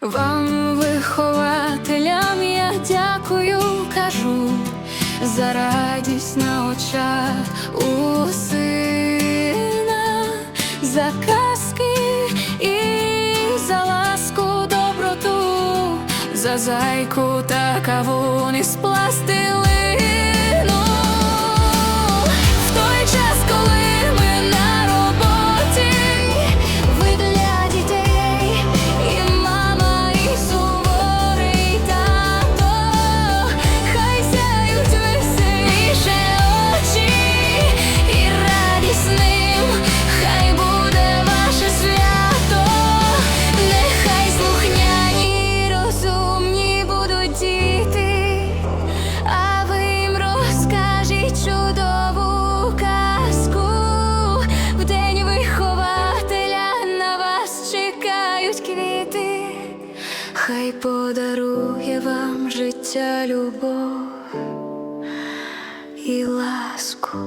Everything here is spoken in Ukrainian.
Вам, вихователям, я дякую, кажу за радість на очах у сина, за казки і за ласку доброту, за зайку та кавун із пластилину. Хай подарує вам життя, любов і ласку.